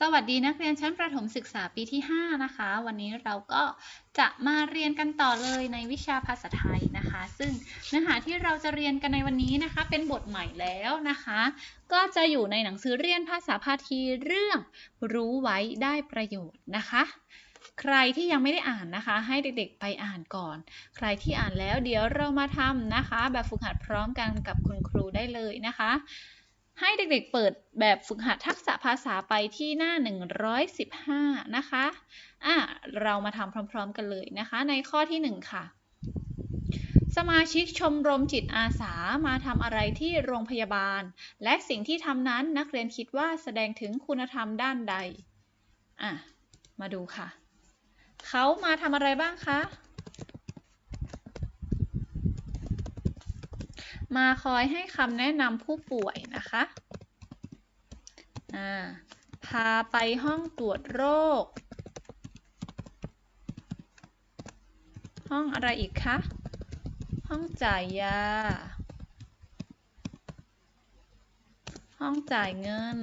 สวัสดีนักเรียนชั้นประถมศึกษาปีที่ 5 นะคะ วันนี้เราก็จะมาเรียนกันต่อเลยในวิชาภาษาไทยนะคะ ซึ่งเนื้อหาที่เราจะเรียนกันในวันนี้นะคะ เป็นบทใหม่แล้วนะคะ ก็จะอยู่ในหนังสือเรียนภาษาพาทีเรื่องรู้ไว้ได้ประโยชน์นะคะ ใครที่ยังไม่ได้อ่านนะคะ ให้เด็กๆไปอ่านก่อน ใครที่อ่านแล้วเดี๋ยวเรามาทำนะคะ แบบฝึกหัดพร้อมกันกับคุณครูได้เลยนะคะ ให้เด็กๆเปิดแบบฝึกหัดทักษะภาษาไปที่หน้า 115 นะคะ อะ เรามาทำพร้อมๆกันเลยนะคะ ในข้อที่ 1 ค่ะ สมาชิกชมรมจิตอาสามาทำอะไรที่โรงพยาบาล และสิ่งที่ทำนั้นนักเรียนคิดว่าแสดงถึงคุณธรรมด้านใด อะ มาดูค่ะ เขามาทำอะไรบ้างคะ มาคอยให้คำแนะนำผู้ป่วยนะคะพาไปห้องตรวจโรค ห้องอะไรอีกคะ ห้องจ่ายยา ห้องจ่ายเงิน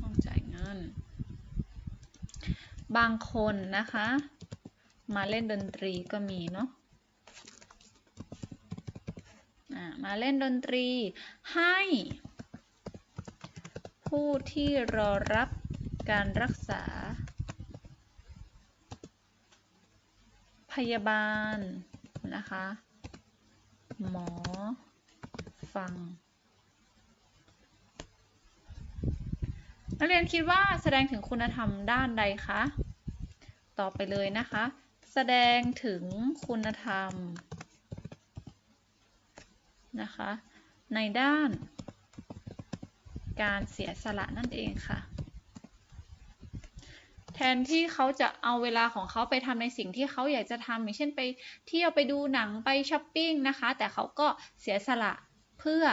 ห้องจ่ายเงิน บางคนนะคะ มาเล่นดนตรีก็มีเนาะมาเล่นดนตรีให้ ผู้ที่รอรับการรักษา พยาบาลนะคะ หมอ ฟัง นักเรียนคิดว่าแสดงถึงคุณธรรมด้านใดคะ ต่อไปเลยนะคะ แสดงถึงคุณธรรมนะคะ ในด้าน การเสียสละนั่นเองค่ะ แทนที่เขาจะเอาเวลาของเขาไปทำในสิ่งที่เขาอยากจะทำอย่างเช่นไปเที่ยวไปดูหนังไปช้อปปิ้งนะคะ แต่เขาก็เสียสละเพื่อ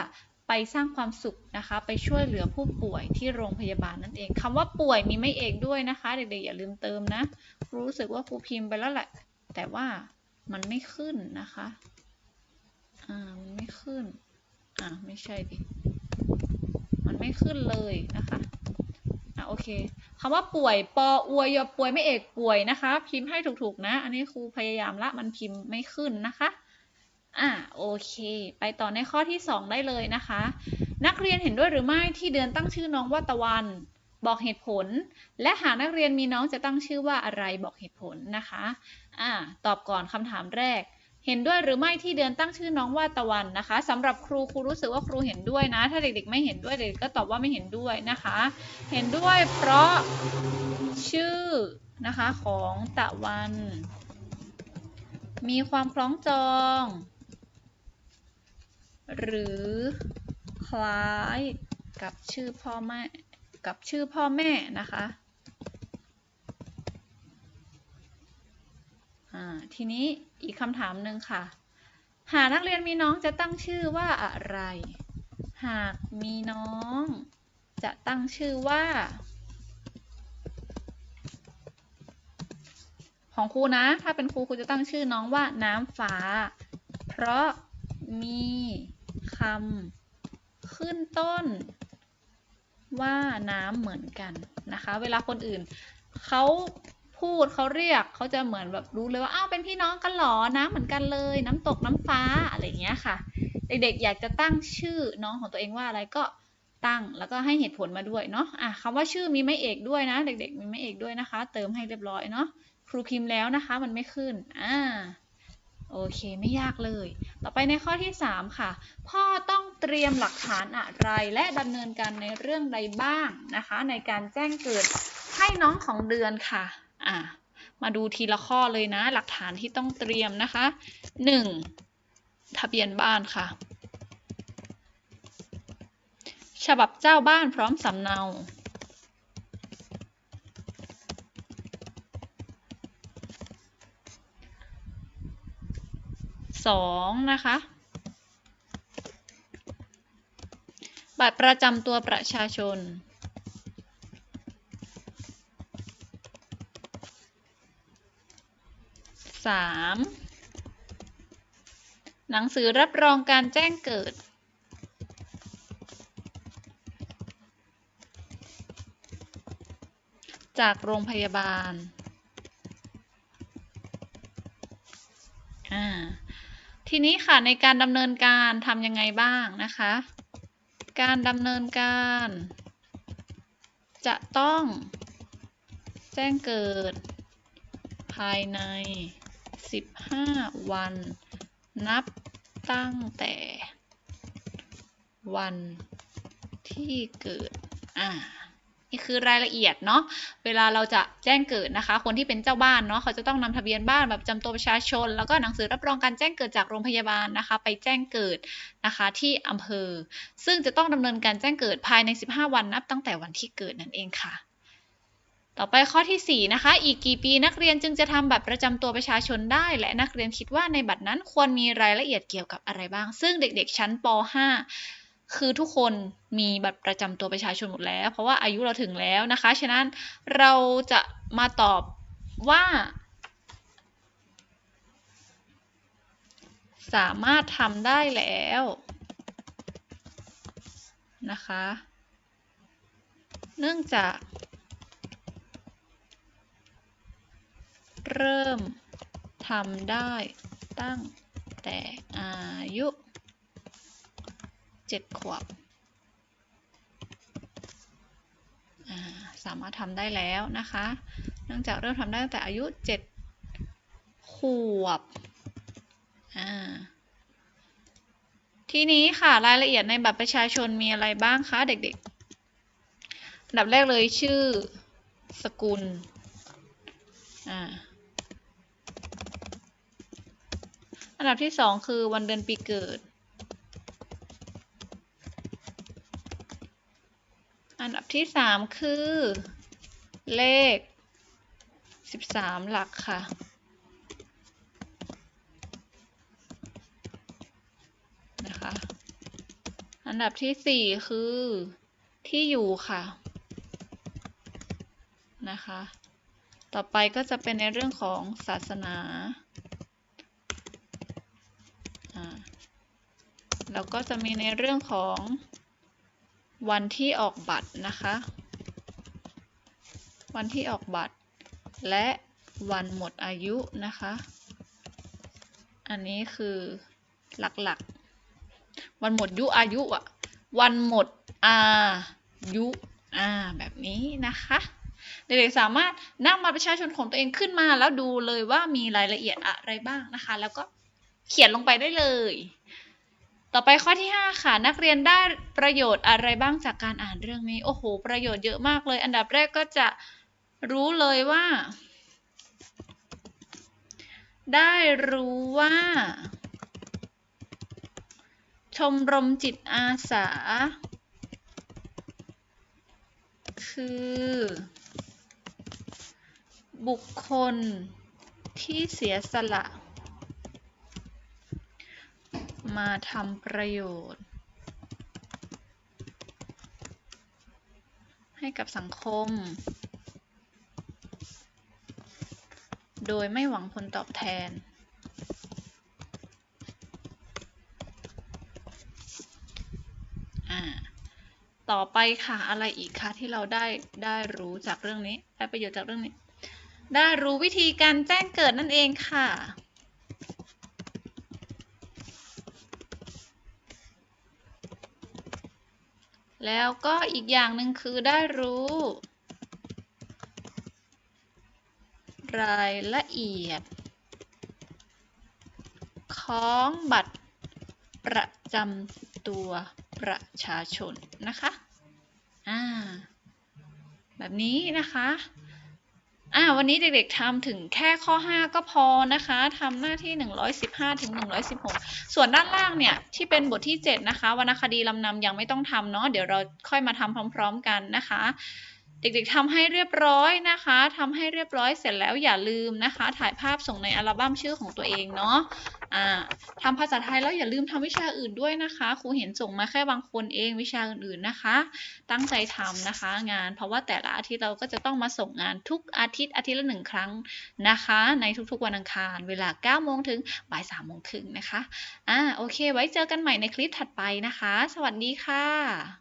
ไปสร้างความสุขนะคะ ไปช่วยเหลือผู้ป่วยที่โรงพยาบาลนั่นเองคำว่าป่วยมีไม่เอกด้วยนะคะ เด็กๆอย่าลืมเติมนะครูรู้สึกว่าครูพิมพ์ไปแล้วแหละ แต่ว่ามันไม่ขึ้นนะคะ อ่า มันไม่ขึ้น อ่าไม่ใช่ดิ มันไม่ขึ้นเลยนะคะ อะโอเคคำว่าป่วย ปออวยยอป่วยไม่เอกป่วยนะคะ พิมพ์ให้ถูกๆนะ อันนี้ครูพยายามละ มันพิมพ์ไม่ขึ้นนะคะ อะโอเค ไปต่อในข้อที่ 2 ได้เลยนะคะ นักเรียนเห็นด้วยหรือไม่ที่เดือนตั้งชื่อน้องว่าตะวัน บอกเหตุผล และหากนักเรียนมีน้องจะตั้งชื่อว่าอะไรบอกเหตุผลนะคะอ่าตอบก่อนคำถามแรก เห็นด้วยหรือไม่ที่เดือนตั้งชื่อน้องว่าตะวันนะคะสำหรับครูครูรู้สึกว่าครูเห็นด้วยนะ ถ้าเด็กๆไม่เห็นด้วยเด็กๆก็ตอบว่าไม่เห็นด้วยนะคะ เห็นด้วยเพราะชื่อนะคะของตะวัน มีความคล้องจอง หรือคล้ายกับชื่อพ่อแม่กับชื่อพ่อแม่นะคะทีนี้อีกคำถามหนึ่งค่ะ หากนักเรียนมีน้องจะตั้งชื่อว่าอะไร หากมีน้องจะตั้งชื่อว่า ของครูนะ ถ้าเป็นครูครูจะตั้งชื่อน้องว่าน้ำฟ้า เพราะมี คำขึ้นต้น ว่าน้ำเหมือนกันนะคะ เวลาคนอื่นเขาพูดเขาเรียกเขาจะเหมือนแบบรู้เลยว่าอ้าวเป็นพี่น้องกันหรอน้ำเหมือนกันเลย น้ำตกน้ำฟ้าอะไรอย่างเงี้ยค่ะ เด็กๆอยากจะตั้งชื่อน้องของตัวเองว่าอะไรก็ตั้งแล้วก็ให้เหตุผลมาด้วยเนาะอะคำว่าชื่อมีไม่เอกด้วยนะ เด็กๆ มีไม่เอกด้วยนะคะ เติมให้เรียบร้อยเนาะครูพิมพ์แล้วนะคะ มันไม่ขึ้นอ่า โอเคไม่ยากเลย ต่อไปในข้อที่ 3 ค่ะ พ่อต้องเตรียมหลักฐานอะไร และดำเนินการในเรื่องใดบ้างนะคะ ในการแจ้งเกิดให้น้องของเดือนค่ะอ่ามาดูทีละข้อเลยนะ หลักฐานที่ต้องเตรียมนะคะ 1. ทะเบียนบ้านค่ะ ฉบับเจ้าบ้านพร้อมสำเนา สองนะคะ บัตรประจำตัวประชาชนสามหนังสือรับรองการแจ้งเกิด จากโรงพยาบาล อ่า ทีนี้ค่ะในการดำเนินการทำยังไงบ้างนะคะ การดำเนินการ จะต้องแจ้งเกิด ภายใน 15 วัน นับตั้งแต่ วันที่เกิด อ่า นี่คือรายละเอียดเนาะ เวลาเราจะแจ้งเกิดนะคะ คนที่เป็นเจ้าบ้านเนาะเขาจะต้องนำทะเบียนบ้านแบบประจำตัวประชาชน แล้วก็หนังสือรับรองการแจ้งเกิดจากโรงพยาบาลนะคะ ไปแจ้งเกิดนะคะที่อำเภอ ซึ่งจะต้องดำเนินการแจ้งเกิดภายใน 15 วันนับตั้งแต่วันที่เกิดนั่นเองค่ะ ต่อไปข้อที่ 4 นะคะ อีกกี่ปีนักเรียนจึงจะทำบัตรประจำตัวประชาชนได้ และนักเรียนคิดว่าในบัตรนั้นควรมีรายละเอียดเกี่ยวกับอะไรบ้าง ซึ่งเด็ก ๆ ชั้นป .5 คือทุกคนมีบัตรประจำตัวประชาชนหมดแล้ว เพราะว่าอายุเราถึงแล้วนะคะ ฉะนั้นเราจะมาตอบว่า สามารถทำได้แล้วนะคะ เนื่องจาก เริ่มทำได้ตั้งแต่อายุ 7ขวบสามารถทำได้แล้วนะคะ เนื่องจากเริ่มทำได้ตั้งแต่อายุ7ขวบทีนี้ค่ะรายละเอียดในบัตรประชาชนมีอะไรบ้างคะเด็กๆอันดับแรกเลยชื่อสกุลอ่าอันดับที่สองคือวันเดือนปีเกิด อันดับ ที่สามคือ เลขสิบสามหลักค่ะ นะคะ อันดับที่สี่คือที่อยู่ค่ะ นะคะ ต่อไปก็จะเป็นในเรื่องของศาสนาแล้วก็จะมีในเรื่องของ วันที่ออกบัตรนะคะ วันที่ออกบัตร และวันหมดอายุนะคะ อันนี้คือหลักๆ วันหมดยุอายุอะวันหมดอายุอ่าแบบนี้นะคะเด็กๆสามารถนำมาประชาชนของตัวเองขึ้นมา แล้วดูเลยว่ามีรายละเอียดอะไรบ้างนะคะ แล้วก็เขียนลงไปได้เลย ต่อไปข้อที่ 5 ค่ะ นักเรียนได้ประโยชน์อะไรบ้างจากการอ่านเรื่องนี้ โอ้โห ประโยชน์เยอะมากเลย อันดับแรกก็จะรู้เลยว่า ได้รู้ว่า ชมรมจิตอาสา คือ บุคคลที่เสียสละ มาทำประโยชน์ ให้กับสังคม โดยไม่หวังผลตอบแทน ต่อไปค่ะอะไรอีกคะที่เราได้ได้รู้จากเรื่องนี้ ได้ประโยชน์จากเรื่องนี้ ได้รู้วิธีการแจ้งเกิดนั่นเองค่ะ แล้วก็อีกอย่างหนึ่งคือได้รู้ รายละเอียด ของบัตรประจำตัวประชาชนนะคะ อ่า แบบนี้นะคะ อ่าวันนี้เด็กๆทำถึงแค่ข้อ 5 ก็พอนะคะทำหน้าที่ 115 ถึง 116 ส่วนด้านล่างเนี่ยที่เป็นบทที่ 7 นะคะวรรณคดีลำนำยังไม่ต้องทำเนาะเดี๋ยวเราค่อยมาทำพร้อม ๆ กันนะคะ เด็กๆทำให้เรียบร้อยนะคะทำให้เรียบร้อยเสร็จแล้วอย่าลืมนะคะ ถ่ายภาพส่งในอัลบั้มชื่อของตัวเองเนาะอ่าทำภาษาไทยแล้วอย่าลืมทำวิชาอื่นด้วยนะคะครูเห็นส่งมาแค่บางคนเองวิชาอื่นๆนะคะ ตั้งใจทำนะคะ งาน เพราะว่าแต่ละอาทิตย์เราก็จะต้องมาส่งงานทุกอาทิตย์อาทิตย์ละหนึ่งครั้งนะคะ ในทุกๆวันอังคาร เวลา9โมงถึงบ่าย3โมงครึ่งนะคะอ่าโอเค ไว้เจอกันใหม่ในคลิปถัดไปนะคะ สวัสดีค่ะ